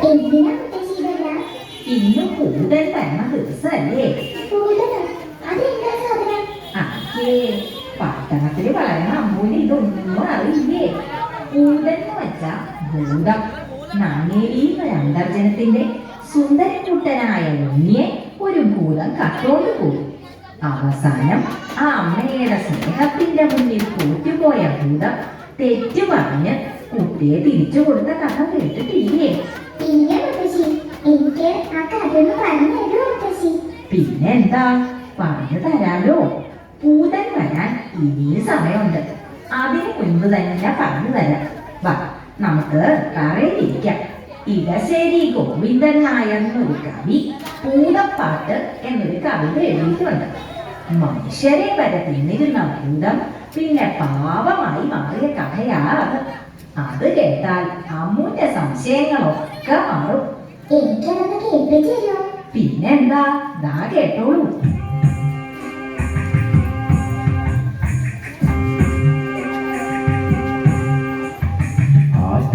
เองเนี่ยไม่ใช่เลยนะอีลูกหูได้แต่มาหือเสน่ห์ പട്ടണത്തിൽ വളരണ അമ്മൂന് ഇതൊന്നും അറിയില്ലേ? എന്ന് വെച്ചാ ഭൂതം. നാണേലി രണ്ടർജനത്തിന്റെ സുന്ദരക്കുട്ടനായ ഉണ്ണിയെ ഒരു ഭൂതം കട്ടോണ്ട് പോയി. അവസാനം ആ അമ്മയുടെ സ്നേഹത്തിന്റെ മുന്നിൽ തോറ്റുപോയ ഭൂതം തെറ്റു പറഞ്ഞ് കുട്ടിയെ തിരിച്ചു കൊടുത്ത കഥ കേട്ടിട്ടില്ലേ? പിന്നെ എനിക്ക് ആ കഥ ഒന്ന് പറഞ്ഞു തരൂ മുത്തശ്ശി. പിന്നെന്താ? പറഞ്ഞു തരാലോ. പൂതൻ വരാൻ ഇനിയും സമയമുണ്ട്. അതിനു മുൻപ് തന്നെ പറഞ്ഞു തരാം. വാ നമുക്ക് പറയുന്നിരിക്കാം ഇടശ്ശേരി ഗോവിന്ദൻ നായർ എന്നൊരു കവി പൂതപ്പാട്ട് എന്നൊരു കവിത എഴുതിയിട്ടുണ്ട്. മനുഷ്യരെ വരെ തിന്നിരുന്ന ഭൂതം പിന്നെ പാപമായി മാറിയ കഥയാ അത് അത് കേട്ടാൽ അമ്മൂന്റെ സംശയങ്ങളൊക്കെ മാറും. എനിക്കതൊന്ന് കേൾപ്പിച്ചു തരുമോ? പിന്നെന്താ? ദാ കേട്ടോളൂ.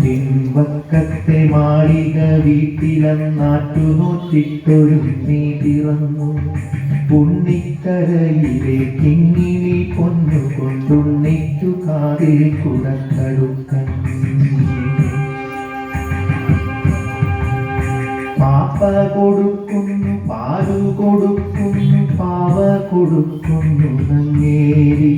ആറ്റിൻവക്കത്തെ മാളിക വീട്ടിലെന്നാറ്റു നോറ്റിട്ടൊരു നീ തിറന്നു പുണ്ണിക്കരയിലെ കിങ്ങിണി പൊന്നു കൊണ്ടുണ്ണിക്കു കാതിൽ കുടക്കടുക്ക പാപ്പ കൊടുക്കുന്നു പാലു കൊടുക്കുന്നു പാവ കൊടുക്കുന്നു നങ്ങേരി.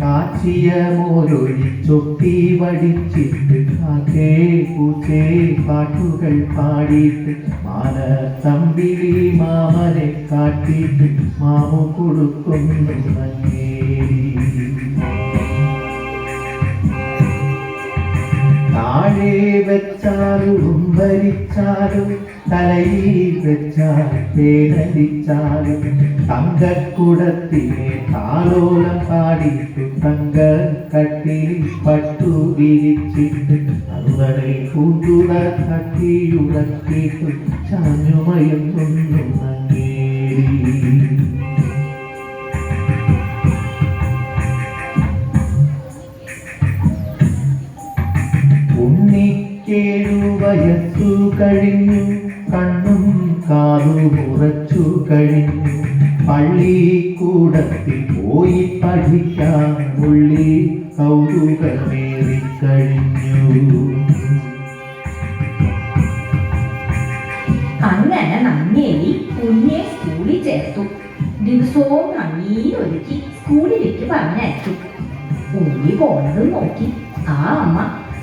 കാച്ചിയ മോരൊഴിച്ചൊട്ടി വടിച്ചിട്ട് காற்றே பூற்றே பாட்டுகள் பாடிட்டு மால தம்பிரி மாமரை காட்டிட்டு மாமு கொடுக்கும் மன்னே தாரே வச்சாரும் உம்பரிச்சாரும் தலையில் வச்சார் பேரடிச்சாரும் தங்க குடத்திலே தாளோலம் பாடிட்டு தங்க கட்டில் பட்டு விரிச்சிட்டு அவளை கூண்டுடன் கட்டியுடன் கேட்டு சாஞ்சுமயம் ஒன்று ഉണ്ണിക്കേഴു വയസ്സു കഴിഞ്ഞു കണ്ണും കാതും ഉറച്ചു കഴിഞ്ഞു. പള്ളിക്കൂടത്തിൽ പോയി പഠിക്കാൻ ഉള്ളി കൗതുകമേറി കഴിഞ്ഞു. അങ്ങനെ നങ്ങേലി കുഞ്ഞെ സ്കൂളിൽ ചേർത്തു. ദിവസവും നങ്ങീരൊരുക്കി സ്കൂളിലേക്ക് പറഞ്ഞയച്ചു. കുഞ്ഞി പോണത് നോക്കി. ആ അമ്മ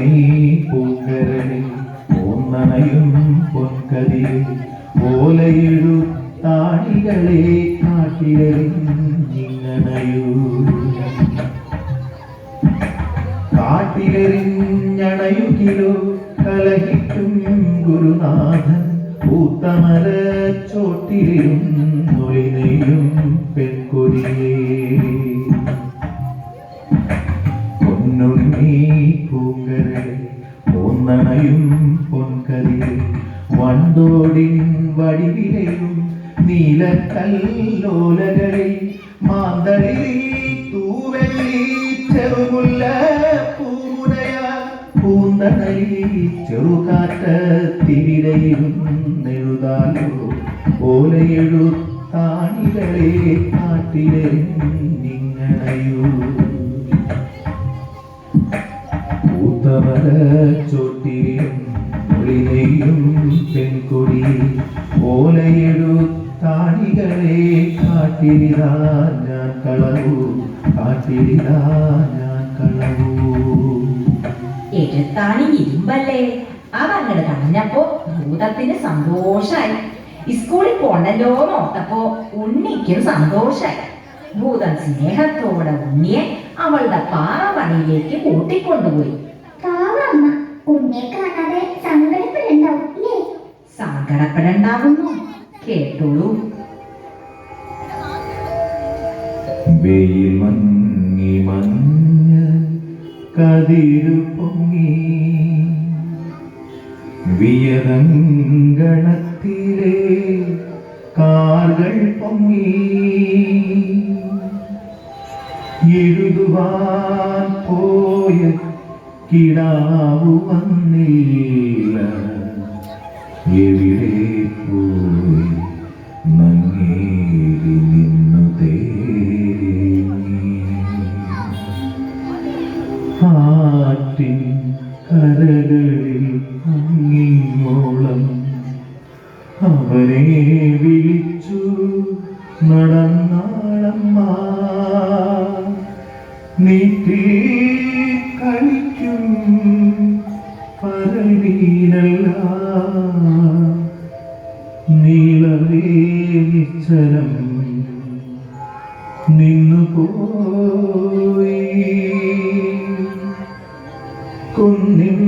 പൊന്നുണ്ണി പൂങ്കരളിൽ ഗുരുനാഥൻ പൂത്തമല ചോട്ടിലിരുന്നൊളിനെയും പെൺകൊടിയേ പൂന്തണലിൽ ചെറുകാറ്റത്തിരിടയിലും നെഴുതാലോ? ഓലയെഴുത്താണികളെ കാട്ടിലെറിഞ്ഞിങ്ങണയൂ പൂത്തമര ചോട്ടിലും ഒളിനെയും പെൺകൊടി ഓലയെഴുത്താണികളെ കാട്ടിലിതാ ഞാൻ കളവു കാട്ടിലിതാ ഞാൻ കളവൂ. എഴുത്താണി ഇരുമ്പല്ലേ? അതങ്ങട് കളഞ്ഞപ്പോ ഭൂതത്തിന് സന്തോഷായി. സ്കൂളിൽ പോണ്ടല്ലോ ഓർത്തപ്പോ ഉണ്ണിക്കും സന്തോഷായി. ഭൂതൻ സ്നേഹത്തോടെ ഉണ്ണിയെ അവളുടെ പാറമണിയിലേക്ക് കൂട്ടിക്കൊണ്ടുപോയി. സങ്കടപ്പെടണ്ടാവുന്നു. കേട്ടോളൂ. വെയിൽ മങ്ങി മഞ്ഞ കതിരു പൊങ്ങി. വിയതങ്കണത്തിലെ കാർകൾ പൊങ്ങി. എഴുതുവാൻ പോയ കിടാവു വന്നില്ല നിശ്ചലം നിന്നു പോയി കുന്നിൻ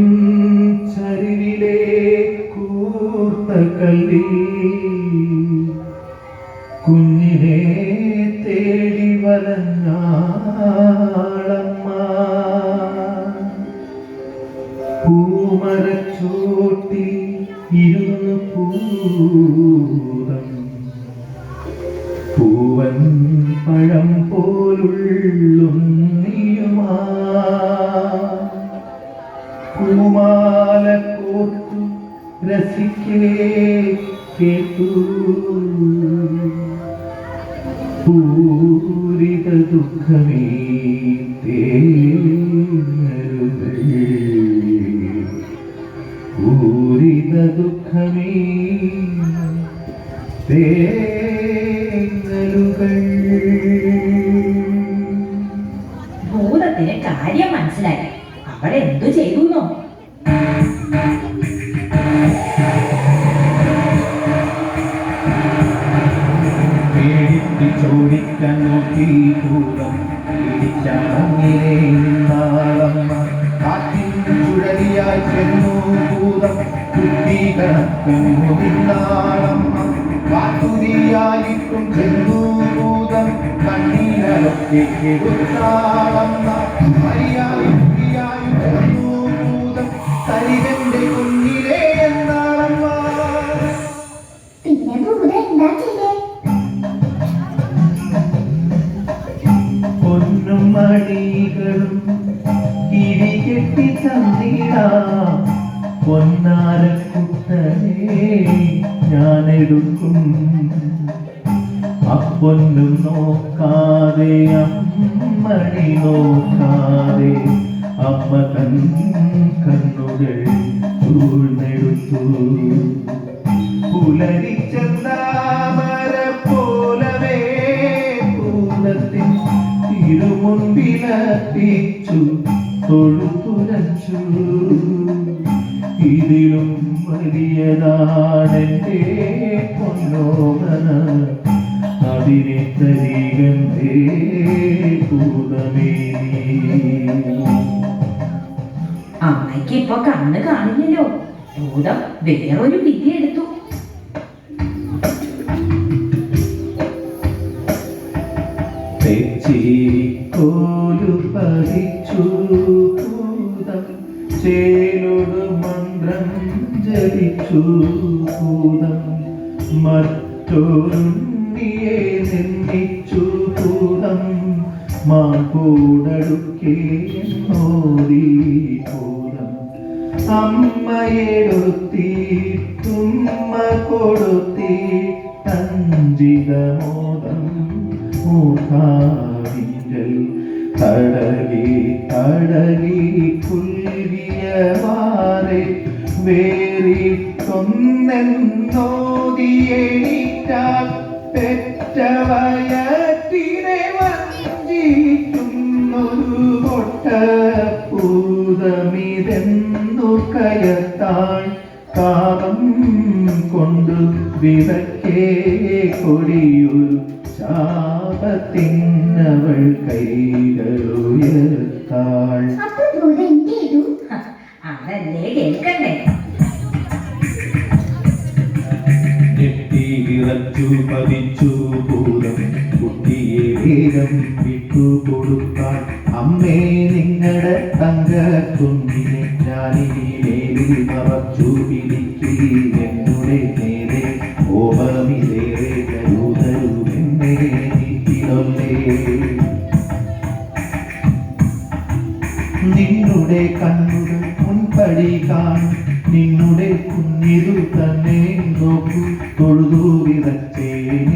ചരിവിലെ കൂർത്ത കല്ലി കുഞ്ഞിനെ തേടി വലഞ്ഞാളമ്മ. പൂമരച്ചോട്ടി ഇരുന്ന് പൂതം പഴം ചെന്നു ഭൂതം കണ്ണീരൊക്കെ കെടുത്താളമ്മ മരിയായി കുട്ടിയായി ചെന്നു പൊന്നും മണികളും കിരികെട്ടി തന്നിട. പൊന്നാരക്കുട്ടനെ ഞാനെടുക്കും. അപ്പൊന്നും നോക്കാതെ അമ്മണി നോക്കാതെ അമ്മ കൺ കണ്ണുകൾ ചൂഴ്ന്നെടുത്തു പുലരിച്ചെന്താമര തിരുമുൻപിലർപ്പിച്ചു തൊഴുതുരച്ചു ഇതിലും വലിയതാണെന്റെ പൊന്നോമന അതിനെ തരികന്തേ. അമ്മയ്ക്ക് ഇപ്പൊ കണ്ണ് കാണില്ലല്ലോ. ഭൂതം വേറൊരു വിദ്യ എടുത്തു. ഭൂതം മറ്റൊരുണ്ണിയെ നിന്ദിച്ചു ഭൂതം മാകൂടടുക്കേ നോദി ഭൂതം അമ്മയെടുത്തി തുമ്മ കൊടുത്തി തഞ്ചിതമോദം. മൂർധാവിങ്കൽ തടകി തടകി കുൽവിയ മാറെ വേറിട്ടൊന്നെന്നോദിയേറ്റാൽ പെറ്റവയറ്റിനെ വഞ്ചിക്കും ഒരു ഒട്ടപ്പൂതമിതെന്നു കയത്താൾ കാമം കൊണ്ടു വിതക്കേ കൊടിയൊരു ശാപത്തിനവൾ കൈകളുയർത്താൾ അതല്ലേ കേൾക്കണ്ടേ? പതിച്ചു ഭൂതം കുട്ടിയെ വേഗം വിട്ടുകൊടുത്താൽ അമ്മേ നിങ്ങളുടെ തങ്ക കുഞ്ഞിനെ ഞാനിനി മേലിൽ മറച്ചു പിടിക്കി എന്നുടെ നേരെ? ഓപമിതേറെ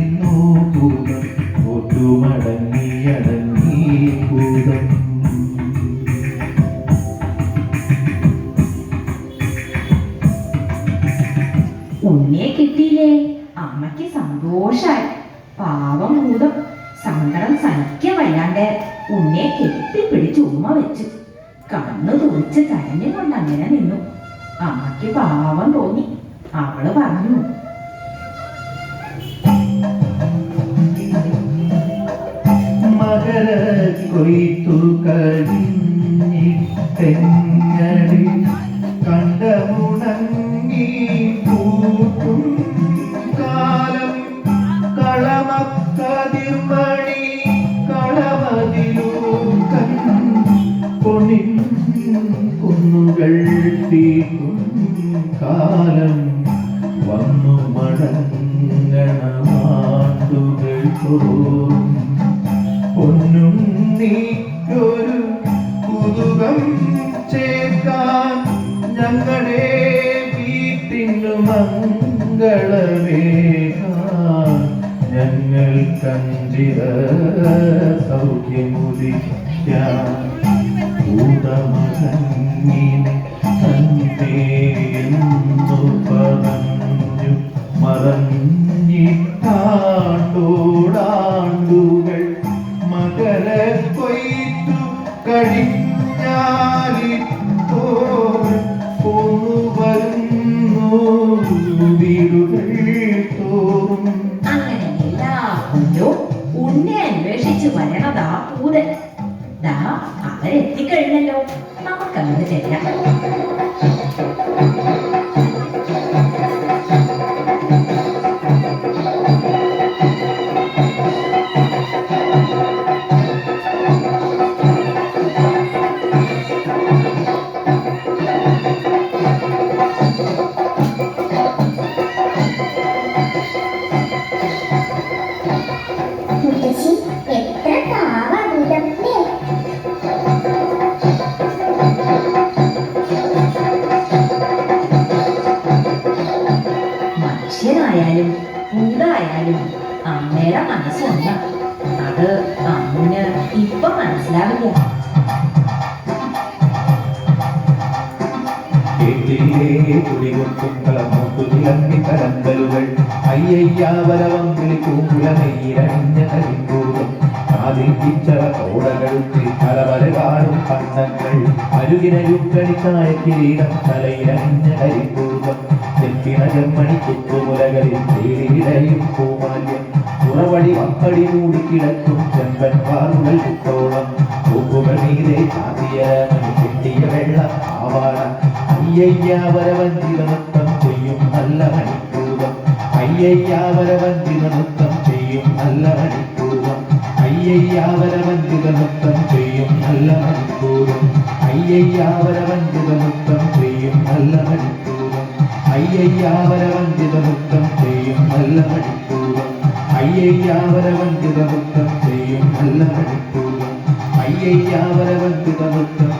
നിന്നോ ഭൂതം ഒട്ടുമടങ്ങി അടങ്ങി ഭൂതം ഉണ്ണിയെ കിട്ടിയില്ലേ? അമ്മയ്ക്ക് സന്തോഷായി. പാവം ഭൂതം. സങ്കടം സഹിക്കാൻ വയ്യാണ്ട് ഉണ്ണിയെ കെട്ടിപ്പിടിച്ച് ഉമ്മ വെച്ചു. കണ്ണു തുറിച്ച് കരഞ്ഞുകൊണ്ട് അങ്ങനെ നിന്നു. അമ്മയ്ക്ക് പാവം തോന്നി. അവൾ പറഞ്ഞു കൊയ്ത്തു കഴിഞ്ഞിട്ടെങ്ങടി കണ്ടമുണങ്ങി പൂക്കും കാലം കളമക്കതിർമണി കളമതിലൂക്കൻ പൊന്നിൻ കുന്നുകൾ തീക്കും കാലം വന്നു മടങ്ങണമാണ്ടുകൾ തോറും പൊന്നും നീക്കൊരു കുതുകം ചേർക്കാൻ ഞങ്ങളെ വീട്ടിനു മംഗളമേകാൻ ഞങ്ങൾ കഞ്ചിത സൗഖ്യമുദിക്കാൻ ദാ അവരെത്തിക്കഴിഞ്ഞല്ലോ. നമുക്കങ്ങനെ ചെല്ലാം. நடங்க வீட்டிலே குடிகொட்டும் களமும் குதிலம்பி கலந்தலுகள் ஐயையா வரவம் கிளிக்கும் புலனை இரஞ்சனின் கூறும் காதில் கிச்சர தோடகளுக்கு கலவரை வாழும் கண்ணங்கள் அருகின யுக்கணிக்காய கிரீடம் தலையிரஞ்சனின் கூறும் செம்பன் பாருடல் தோழம் മീതെ ചാതിയ കെട്ടിയ വെള്ള ആവാട അയ്യയ്യാവരവഞ്ചിത നൃത്തം ചെയ്യും നല്ല മണിക്കൂതം അയ്യയ്യാവരവഞ്ചിത നൃത്തം ചെയ്യും നല്ല മണിക്കൂതം അയ്യയ്യാവരവഞ്ചിത നൃത്തം ചെയ്യും നല്ല മണിക്കൂതം അയ്യയ്യാവരവഞ്ചിത നൃത്തം ചെയ്യും നല്ല മണിക്കൂതം അയ്യയ്യാവരവഞ്ചിത നൃത്തം ചെയ്യും നല്ല മണിക്കൂതം അയ്യയ്യാവരവഞ്ചിത നൃത്തം ചെയ്യും നല്ല कैया वरवंदितमुत्तम